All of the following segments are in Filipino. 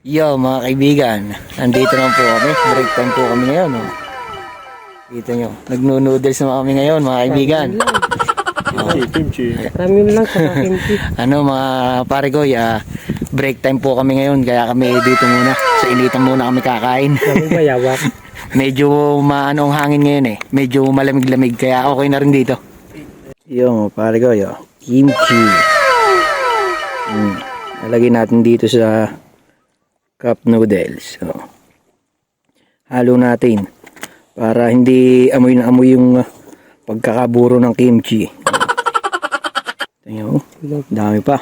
Yo mga kaibigan, nandito naman po kami. Break time po kami ngayon. Oh. Kita nyo, nagno-noodles na kami ngayon mga kaibigan. Kimchi, kimchi. Ramen lang sa kimchi. Ano mga pare ko, ah, break time po kami ngayon. Kaya kami dito muna. Sa initan muna kami kakain. Kami bayawak. Medyo maano ang hangin ngayon eh. Medyo malamig-lamig kaya okay na rin dito. Yo, pare ko, yo. Kimchi. Hmm. Nalagay natin dito sa cup noodles. So, halo natin para hindi amoy na amoy yung uh, pagkakaburo ng kimchi. Ito nyo, dami pa.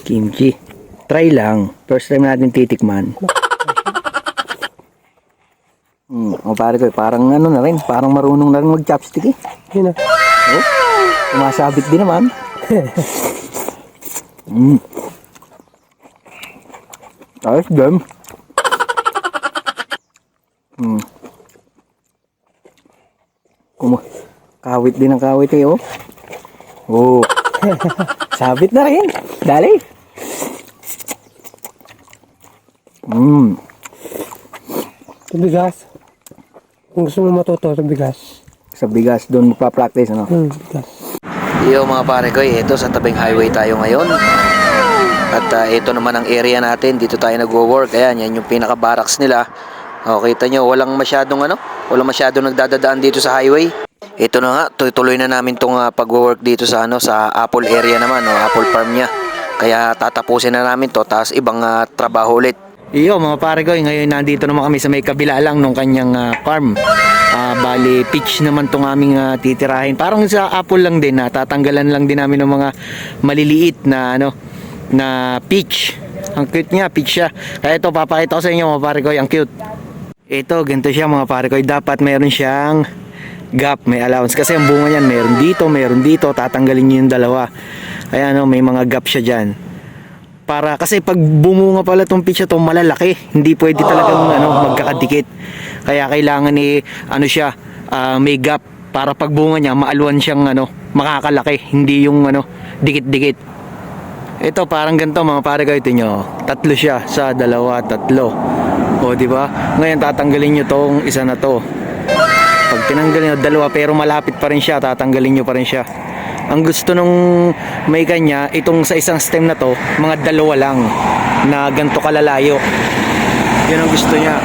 Kimchi. Try lang. First time natin titikman. Hmm, o pare ko, parang ano na rin, parang marunong na rin mag-chopstick eh. Yun na. Oh, sumasabit din naman. mm. Ayos din. Hmm. Kuma kawit din ang kawit eh, oh. Oh. Sabit na rin. Dali. Hmm. Sa bigas. Kung gusto mo matuto sa bigas. Sa bigas doon magpa-practice, ano? Hmm, bigas. Yo mga pare ko, ito sa tabing highway tayo ngayon. At ah, ito naman ang area natin, dito tayo nagwo-work. Ayan, yan yung pinaka-barracks nila. O, kita nyo, walang masyadong ano, walang masyadong nagdadadaan dito sa highway. Ito na nga, tuloy na namin tong ah, pagwo-work dito sa ano, sa Apple area naman, o Apple farm niya. Kaya tatapusin na namin to, tapos ibang ah, trabaho ulit. Iyo mga pare ko, ngayon nandito naman kami sa may kabila lang nung kanyang ah, farm. Ah, bali, pitch naman tong aming ah, titirahin. Parang sa apple lang din, na tatanggalan lang din namin ng mga maliliit na ano na peach. Ang cute niya, peach siya. Kaya ito, papakita ko sa inyo mga pare ko, ang cute. Ito, ganito siya mga pare ko. Dapat meron siyang gap, may allowance. Kasi ang bunga niyan, meron dito, meron dito. Tatanggalin niyo yung dalawa. Ayan, oh, may mga gap siya dyan para kasi pag bumunga pala tong peach na to malalaki hindi pwede talagang ano magkakadikit kaya kailangan ni ano siya ah, may gap para pag bunga niya maalwan siyang ano makakalaki hindi yung ano dikit-dikit ito parang ganito mga pare kayo nyo tatlo siya sa dalawa tatlo. O di ba? Ngayon tatanggalin nyo tong isa na to. Pag tinanggalin nyo dalawa pero malapit pa rin siya tatanggalin nyo pa rin siya. Ang gusto nung may kanya itong sa isang stem na to mga dalawa lang na ganto kalalayo. Yun ang gusto niya.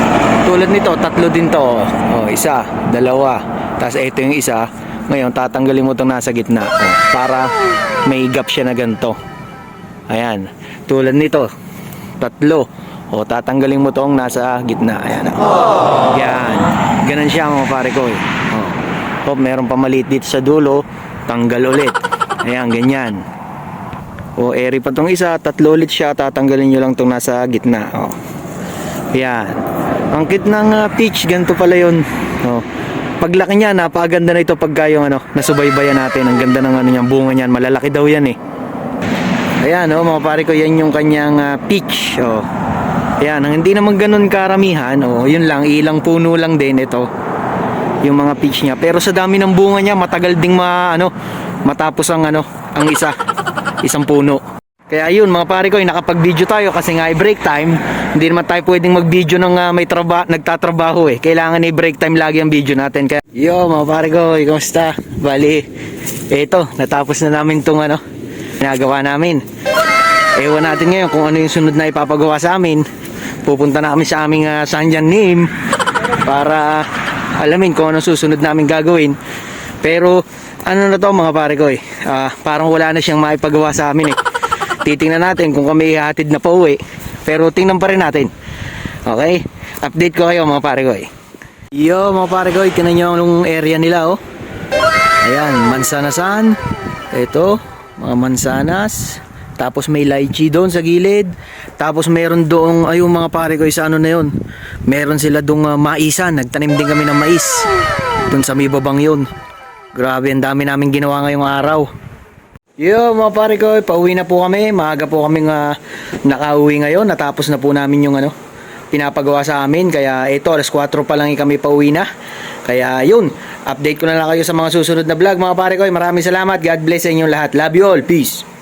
Tulad nito tatlo din to. Oh, isa dalawa. Tapos ito yung isa. Ngayon tatanggalin mo itong nasa gitna. Oh, para may gap siya na ganto ayan. Tulad nito. Tatlo. O tatanggalin mo tong nasa gitna. Ayan. Oh. yan ganun siya mga pare ko eh. oh, meron pa maliit dito sa dulo. Tanggal ulit. Ayan ganyan. O eri pa tong isa. Tatlo ulit siya. Tatanggalin nyo lang tong nasa gitna. Oh. yan ang kit ng uh, peach. Ganito pala yun. Oh. paglaki niya napakaganda na ito pagka yung ano nasubaybayan natin. Ang ganda ng ano niyan bunga niyan. Malalaki daw yan eh ayan oh mga pare ko yan yung kanyang uh, peach oh. Ayan, ang hindi naman ganun karamihan, oh, yun lang, ilang puno lang din ito yung mga peach niya. Pero sa dami ng bunga niya, matagal ding ma, ano, matapos ang ano, ang isa, isang puno. Kaya yun, mga pare ko, eh, nakapag-video tayo kasi nga ay break time. Hindi naman tayo pwedeng mag-video ng ah, may traba nagtatrabaho eh. Kailangan ay break time lagi ang video natin. Kaya, yo, mga pare ko, eh, kumusta? Bali, eto, natapos na namin tong ano, ginagawa namin. Ewan natin ngayon kung ano yung sunod na ipapagawa sa amin. Pupunta na kami sa aming uh, Sanjan name para alamin kung ano susunod namin gagawin. Pero ano na to mga pare ko eh. ah, parang wala na siyang maipagawa sa amin eh. Titingnan natin kung kami ihatid na pa uwi. Pero tingnan pa rin natin. Okay? Update ko kayo mga pare ko eh. Yo mga pare ko, tingnan nyo yung area nila oh. Ayan, mansanasan. Ito, mga mansanas. Tapos may lychee doon sa gilid. Tapos meron doong, ayun mga pare ko, isa ano na yun. Meron sila doong uh, maisan. Nagtanim din kami ng mais. Doon sa may babang yun. Grabe, ang dami namin ginawa ngayong araw. Yo mga pare ko, pauwi na po kami. Maaga po kaming uh, nakauwi ngayon. Natapos na po namin yung ano, pinapagawa sa amin. Kaya ito, alas 4 pa lang kami pauwi na. Kaya yun, update ko na lang kayo sa mga susunod na vlog mga pare ko. Maraming salamat. God bless sa inyong lahat. Love you all. Peace.